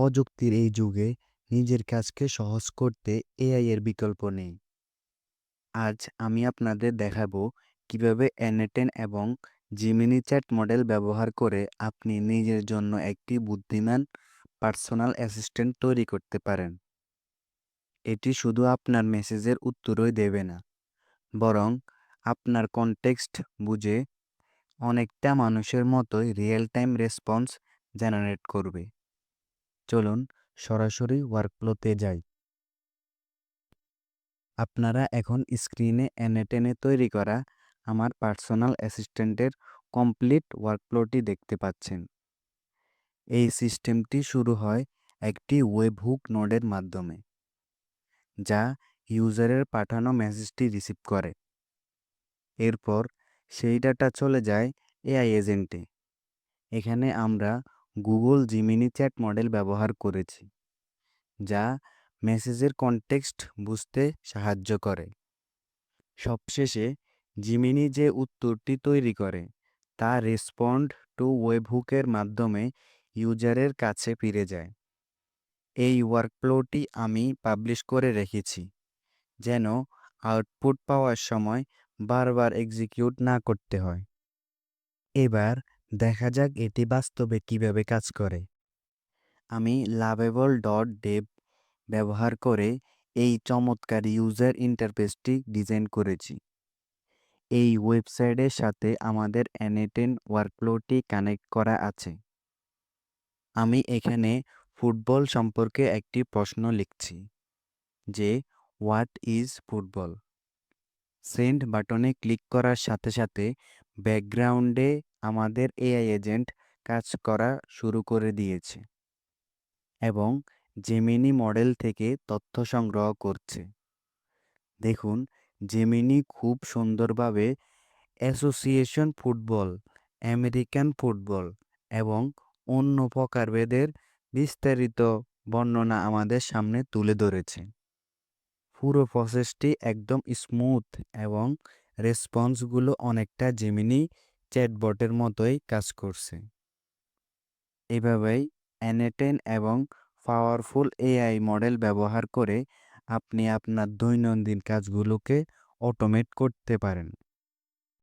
প্রযুক্তির এই যুগে নিজের কাজকে সহজ করতে এআই এর বিকল্প নেই। আজ আমি আপনাদের দেখাবো কীভাবে অ্যানেটেন এবং জিমিনি চ্যাট মডেল ব্যবহার করে আপনি নিজের জন্য একটি বুদ্ধিমান পার্সোনাল অ্যাসিস্ট্যান্ট তৈরি করতে পারেন। এটি শুধু আপনার মেসেজের উত্তরই দেবে না, বরং আপনার কনটেক্সট বুঝে অনেকটা মানুষের মতোই রিয়েল টাইম রেসপন্স জেনারেট করবে। চলুন সরাসরি ওয়ার্কফ্লোতে যাই। আপনারা এখন স্ক্রিনে এনে টেনে তৈরি করা আমার পার্সোনাল অ্যাসিস্ট্যান্টের কমপ্লিট ওয়ার্কফ্লোটি দেখতে পাচ্ছেন। এই সিস্টেমটি শুরু হয় একটি ওয়েবহুক নোডের মাধ্যমে, যা ইউজারের পাঠানো মেসেজটি রিসিভ করে। এরপর সেই ডাটা চলে যায় এআই এজেন্টে এখানে আমরা গুগল জিমিনি চ্যাট মডেল ব্যবহার করেছি, যা মেসেজের কনটেক্সট বুঝতে সাহায্য করে। সবশেষে জিমিনি যে উত্তরটি তৈরি করে, তা রেসপন্ড টু ওয়েবহুকের মাধ্যমে ইউজারের কাছে ফিরে যায়। এই ওয়ার্কফ্লোটি আমি পাবলিশ করে রেখেছি, যেন আউটপুট পাওয়ার সময় বারবার এক্সিকিউট না করতে হয়। এবার দেখা যাক এটি বাস্তবে কীভাবে কাজ করে। আমি লাভেবল ডট ডেভ ব্যবহার করে এই চমৎকার ইউজার ইন্টারফেসটি ডিজাইন করেছি। এই ওয়েবসাইটের সাথে আমাদের অ্যানেটেন ওয়ার্কফ্লোটি কানেক্ট করা আছে। আমি এখানে ফুটবল সম্পর্কে একটি প্রশ্ন লিখছি, যে হোয়াট ইজ ফুটবল? সেন্ড বাটনে ক্লিক করার সাথে সাথে ব্যাকগ্রাউন্ডে আমাদের এআই এজেন্ট কাজ করা শুরু করে দিয়েছে। এবং জেমিনি মডেল থেকে তথ্য সংগ্রহ করছে। দেখুন জেমিনি খুব সুন্দরভাবে অ্যাসোসিয়েশন ফুটবল আমেরিকান ফুটবল এবং অন্য প্রকারভেদের বিস্তারিত বর্ণনা আমাদের সামনে তুলে ধরেছে। পুরো প্রসেসটি একদম স্মুথ এবং রেসপন্সগুলো অনেকটা জেমিনি চ্যাটবটের মতোই কাজ করছে। এভাবেই অ্যানেটেন এবং পাওয়ারফুল এআই মডেল ব্যবহার করে আপনি আপনার দৈনন্দিন কাজগুলোকে অটোমেট করতে পারেন।